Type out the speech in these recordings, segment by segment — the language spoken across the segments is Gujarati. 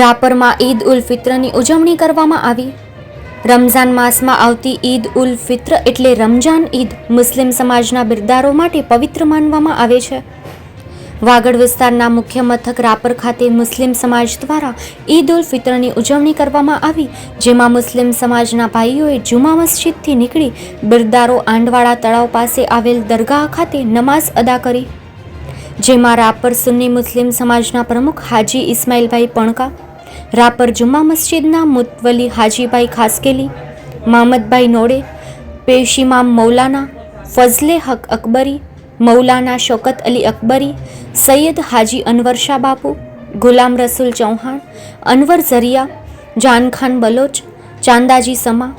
રાપરમાં ઈદ ઉલ ફિત્રની ઉજવણી કરવામાં આવી. રમઝાન માસમાં આવતી ઈદ ઉલ ફિત્ર એટલે રમઝાન ઈદ મુસ્લિમ સમાજના બિરદારો માટે પવિત્ર માનવામાં આવે છે. વાગડ વિસ્તારના મુખ્ય મથક રાપર ખાતે મુસ્લિમ સમાજ દ્વારા ઈદ ઉલ ફિત્રની ઉજવણી કરવામાં આવી, જેમાં મુસ્લિમ સમાજના ભાઈઓએ જુમા મસ્જિદથી નીકળી બિરદારો આંડવાળા તળાવ પાસે આવેલ દરગાહ ખાતે નમાઝ અદા કરી. જેમાં રાપર સુન્ની મુસ્લિમ સમાજના પ્રમુખ હાજી ઇસ્માઇલભાઈ પણકા, રાપર જુમ્મા મસ્જિદના મુતવલી હાજીભાઈ ખાસકેલી, મામદભાઈ નોડે પેશીમામ મૌલાના ફઝલે હક અકબરી, મૌલાના શોકત અલી અકબરી, સૈયદ હાજી અનવર શાહ બાપુ, ગુલામ રસુલ ચૌહાણ, અનવર ઝરિયા જાનખાન બલોચ, ચાંદાજી સમા,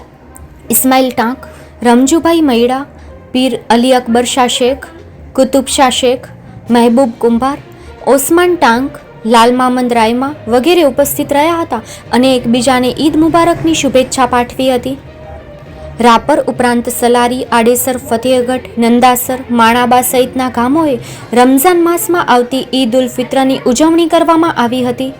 ઇસ્માઇલ ટાંક, રમજુભાઈ મૈડા, પીર અલી અકબર શાહ શેખ, કુતુબ શાહ શેખ મહેબૂબ કુંભાર, ઓસમાન ટાંક, લાલ મામંદ રાયમા વગેરે ઉપસ્થિત રહ્યા હતા અને એકબીજાને ઈદ મુબારકની શુભેચ્છા પાઠવી હતી. રાપર ઉપરાંત સલારી, આડેસર, ફતેહગઢ, નંદાસર, માણાબા સહિતના ગામોએ રમઝાન માસમાં આવતી ઈદ ઉલ ફિત્રની ઉજવણી કરવામાં આવી હતી.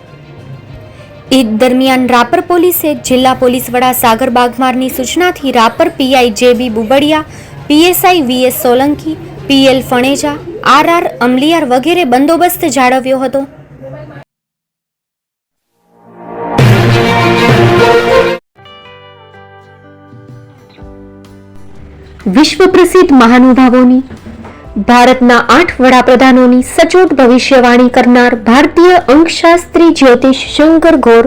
ઈદ દરમિયાન રાપર પોલીસે જિલ્લા પોલીસ વડા સાગર બાગમારની સૂચનાથી Rapar PI J B Bubadiya, PSI VS Solanki, PL Phaneja R R Amliyar વગેરે બંદોબસ્ત જાળવ્યો હતો. વિશ્વ પ્રસિદ્ધ મહાનુભાવોની, ભારતના આઠ વડાપ્રધાનોની સચોટ ભવિષ્યવાણી કરનાર ભારતીય અંકશાસ્ત્રી જ્યોતિષ શંકર ગોર,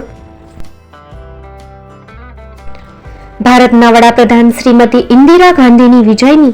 ભારતના વડાપ્રધાન શ્રીમતી ઇન્દિરા ગાંધીની વિજયની